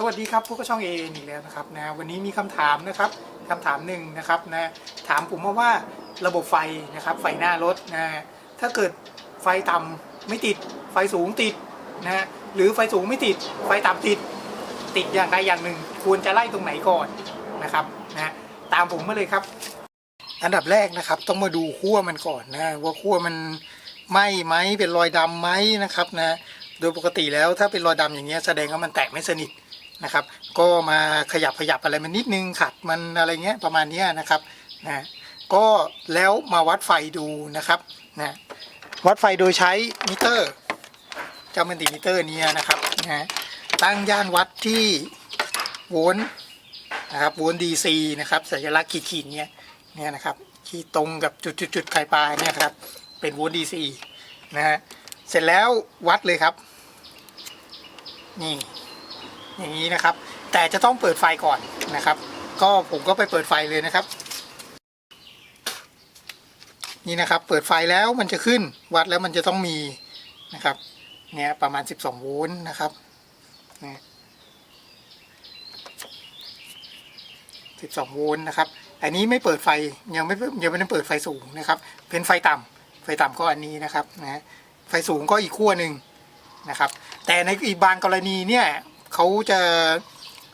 สวัสดีครับพวกบช่องเออีกแล้วนะครับนะวันนี้มีคำถามนะครับคำถามหนึ่งนะครับนะถามผมมาว่าระบบไฟนะครับ ไฟหน้ารถนะถ้าเกิดไฟต่ำไม่ติด ไฟสูงติดนะหรือไฟสูงไม่ติด ไฟต่ำติด ติดอย่างใดอย่างหนึ่ง ควรจะไล่ตรงไหนก่อนนะครับนะตามผมมาเลยครับ อันดับแรกนะครับ ต้องมาดูขั้วมันก่อนนะว่าขั้วมันไหม้ไหมเป็นรอยดำไหมนะครับนะโดยปกติแล้วถ้าเป็นรอยดำอย่างเงี้ยแสดงว่ามันแตกไม่สนิท นะครับ ก็มาขยับขยับอะไรมันนิดนึงขัดมันอะไรเงี้ยประมาณนี้นะครับนะก็แล้วมาวัดไฟดูนะครับนะวัดไฟโดยใช้มิเตอร์เจ้ามันติมิเตอร์นี้นะครับนะตั้งย่านวัดที่โวลต์นะครับโวลต์ดีซีนะครับสัญลักษณ์ขีดๆเนี้ยเนี่ยนะครับที่ตรงกับจุดจุดจุดไข่ปลาเนี่ยครับเป็นโวลต์ดีซีนะฮะเสร็จแล้ววัดเลยครับ นี่ อย่างนี้นะครับ แต่จะต้องเปิดไฟก่อนนะครับ ก็ผมก็ไปเปิดไฟเลยนะครับ นี่นะครับ เปิดไฟแล้วมันจะขึ้นวัดแล้วมันจะต้องมีนะครับ เนี่ยประมาณ 12 โวลต์นะครับนะ12 โวลต์นะครับ อันนี้ไม่เปิดไฟยังไม่ยังไม่ได้เปิดไฟสูงนะครับ เป็นไฟต่ำไฟต่ำก็อันนี้นะครับนะไฟสูงก็อีกขั้วหนึ่งนะครับ แต่ในอีกบางกรณีเนี่ย เขาจะ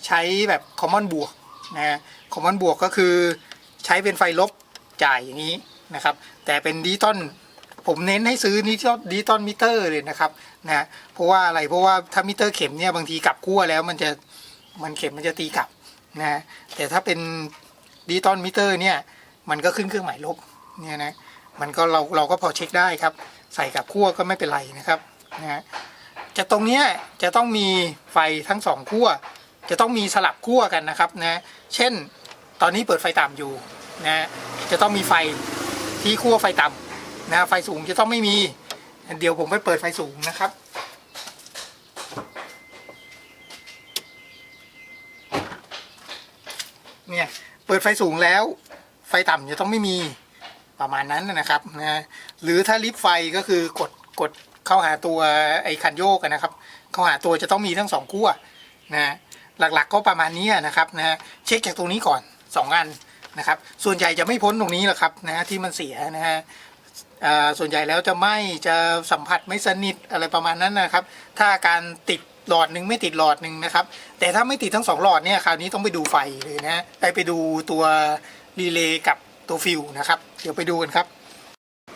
ใช้แบบคอมมอนบวกนะคอมมอนบวกก็คือใช้เป็นไฟลบจ่ายอย่างนี้นะครับ แต่เป็นดิจิตอลผมเน้นให้ซื้อดิจิตอลดิจิตอลมิเตอร์เลยนะครับนะเพราะว่าอะไรเพราะว่าถ้ามิเตอร์เข็มเนี่ยบางทีกลับขั้วแล้วมันจะมันเข็มมันจะตีกลับนะแต่ถ้าเป็นดิจิตอลมิเตอร์เนี่ยมันก็ขึ้นเครื่องหมายลบเนี่ยนะมันก็เราเราก็พอเช็คได้ครับ ใส่กับขั้วก็ไม่เป็นไรนะครับนะ จะตรงเนี้ยจะต้องมีไฟทั้งสองขั้วจะต้องมีสลับขั้วกันนะครับนะเช่นตอนนี้เปิดไฟต่ำอยู่นะจะต้องมีไฟที่ขั้วไฟต่ำนะไฟสูงจะต้องไม่มี เดี๋ยวผมไปเปิดไฟสูงนะครับ เนี่ยเปิดไฟสูงแล้ว ไฟต่ำจะต้องไม่มีประมาณนั้นนะครับนะหรือถ้าลิฟต์ไฟก็คือกดกด เข้าหาตัวไอ้คันโยกนะครับ เข้าหาตัวจะต้องมีทั้งสองขั้วนะหลักๆก็ประมาณนี้นะครับนะเช็คจากตรงนี้ก่อนสองอันนะครับ ส่วนใหญ่จะไม่พ้นตรงนี้หรอกครับนะที่มันเสียนะฮะอ่าส่วนใหญ่แล้วจะไม่จะสัมผัสไม่สนิทอะไรประมาณนั้นนะครับ ถ้าการติดหลอดหนึ่งไม่ติดหลอดหนึ่งนะครับ แต่ถ้าไม่ติดทั้งสองหลอดเนี่ยคราวนี้ต้องไปดูไฟเลยนะไปไปดูตัวรีเลย์กับตัวฟิวนะครับ เดี๋ยวไปดูกันครับ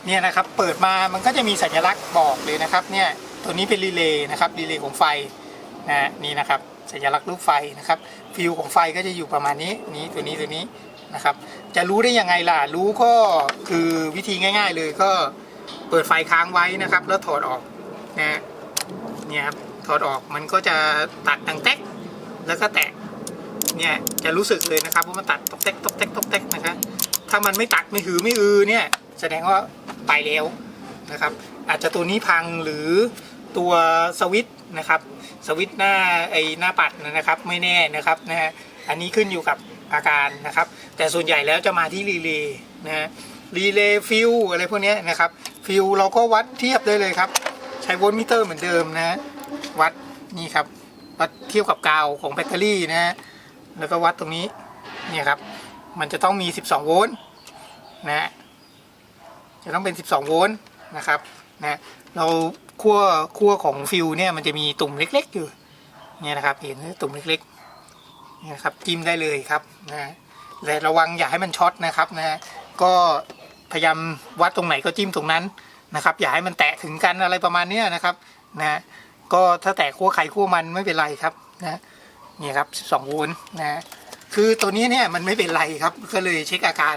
เนี่ยนะครับเปิดมามันก็จะมีสัญลักษณ์บอกเลยนะครับเนี่ยตัวนี้เป็นรีเลย์นะครับรีเลย์ของไฟนะนี่นะครับสัญลักษณ์รูปไฟนะครับฟิวของไฟก็จะอยู่ประมาณนี้นี้ตัวนี้ตัวนี้นะครับจะรู้ได้ยังไงล่ะรู้ก็คือวิธีง่าย ๆ เลยก็เปิดไฟค้างไว้นะครับ แล้วถอดออกนะเนี่ยครับถอดออกมันก็จะตัดดังแต๊กแล้วก็แตะเนี่ยจะรู้สึกเลยนะครับว่ามันตัดตอกแต๊กตอกแต๊กตกแต๊กนะครับถ้ามันไม่ตัดไม่หือไม่อือเนี่ย แสดงว่าไปแล้วนะครับ อาจจะตัวนี้พังหรือตัวสวิต์นะครับสวิต์หน้าไอหน้าปัดนะครับไม่แน่นะครับนะฮะอันนี้ขึ้นอยู่กับอาการนะครับ แต่ส่วนใหญ่แล้วจะมาที่รีเลย์นะฮะรีเลย์ฟิวอะไรพวกนี้นะครับฟิวเราก็วัดเทียบได้เลยครับ ใช้โวลต์มิเตอร์เหมือนเดิมนะฮะวัดนี่ครับ วัดเทียบกับกาวของแบตเตอรี่นะฮะแล้วก็วัดตรงนี้เนี่ยครับ มันจะต้องมี 12 โวลต์นะฮะ จะต้องเป็น 12 โวลต์นะครับนะเราขั้วขั้วของฟิวเนี่ยมันจะมีตุ่มเล็ก ๆ อยู่เนี่ยนะครับเห็นไหมตุ่มเล็กๆเนี่ยครับจิ้มได้เลยครับนะแต่ระวังอย่าให้มันช็อตนะครับนะก็พยายามวัดตรงไหนก็จิ้มตรงนั้นนะครับ อย่าให้มันแตะถึงกันอะไรประมาณนี้นะครับนะก็ถ้าแตะขั้วไข่ขั้วมันไม่เป็นไรครับนะนี่ครับ12โวลต์นะคือตัวนี้เนี่ยมันไม่เป็นไรครับก็เลยเช็คอาการ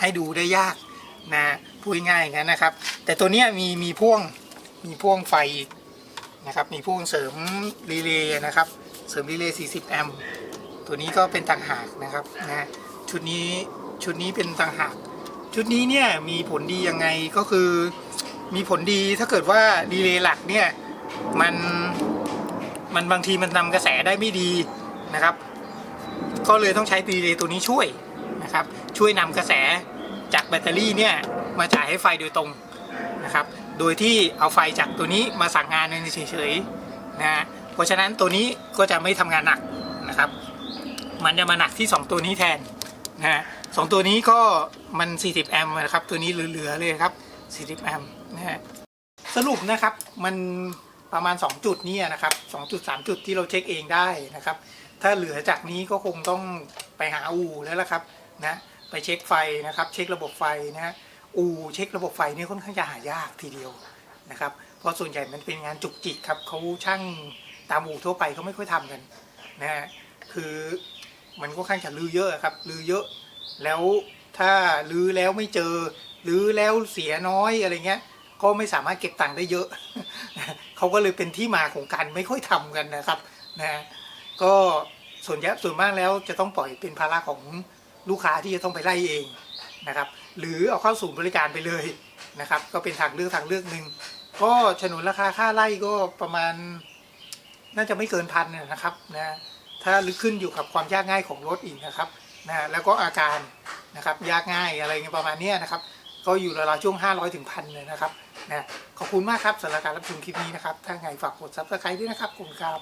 ให้ดูได้ยาก นะพูดง่ายๆงั้นนะครับ แต่ตัวนี้มีมีพ่วงมีพ่วงไฟอีกนะครับมีพ่วงเสริมรีเลย์นะครับ เสริมรีเลย์ 40 แอมป์ตัวนี้ก็เป็นต่างหากนะครับนะชุดนี้ชุดนี้เป็นต่างหาก ชุดนี้เนี่ยมีผลดียังไงก็คือมีผลดีถ้าเกิดว่ารีเลย์หลักเนี่ยมันมันบางทีมันนำกระแสได้ไม่ดีนะครับ ก็เลยต้องใช้รีเลย์ตัวนี้ช่วยนะครับ ช่วยนำกระแส จากแบตเตอรี่เนี่ยมาจ่ายให้ไฟโดยตรงนะครับ โดยที่เอาไฟจากตัวนี้มาสั่งงานเฉยๆนะฮะเพราะฉะนั้นตัวนี้ก็จะไม่ทำงานหนักนะครับ มันจะมาหนักที่ 2 ตัวนี้แทนนะฮะสองตัวนี้ก็มัน 40 แอมป์นะครับ ตัวนี้เหลือๆเลยครับ 40 แอมป์นะฮะสรุปนะครับมันประมาณ 2 จุดนี้นะครับ2จุด3จุดที่เราเช็คเองได้นะครับ ถ้าเหลือจากนี้ก็คงต้องไปหาอู่แล้วละครับนะ ไปเช็คไฟนะครับ เช็คระบบไฟนะฮะอู่เช็คระบบไฟนี่ค่อนข้างจะหายากทีเดียวนะครับ เพราะส่วนใหญ่มันเป็นงานจุกจิกครับเขาช่างตามอู่ทั่วไปเขาไม่ค่อยทำกันนะฮะคือมันก็ค่อนข้างจะลือเยอะครับลือเยอะ แล้วถ้าลือแล้วไม่เจอลือแล้วเสียน้อยอะไรเงี้ย ก็ไม่สามารถเก็บตังค์ได้เยอะเขาก็เลยเป็นที่มาของการไม่ค่อยทำกันนะครับนะฮะก็ส่วนใหญ่ส่วนมากแล้วจะต้องปล่อยเป็นภาระของ ลูกค้าที่จะต้องไปไล่เองนะครับ หรือเอาเข้าศูนย์บริการไปเลยนะครับ ก็เป็นทางเลือกทางเลือกหนึ่งก็ฉนวนราคาค่าไล่ก็ประมาณ น่าจะไม่เกินพันนะครับนะถ้าลึกขึ้นอยู่กับความยากง่ายของรถอีกนะครับนะแล้วก็อาการนะครับยากง่ายอะไรเงี้ยประมาณนี้นะครับ ก็อยู่ราวๆช่วง 500ถึงพันเลยนะครับนะขอบคุณมากครับสำหรับการรับชมคลิปนี้นะครับ ถ้าไงฝากกด subscribe ด้วยนะครับขอบคุณครับ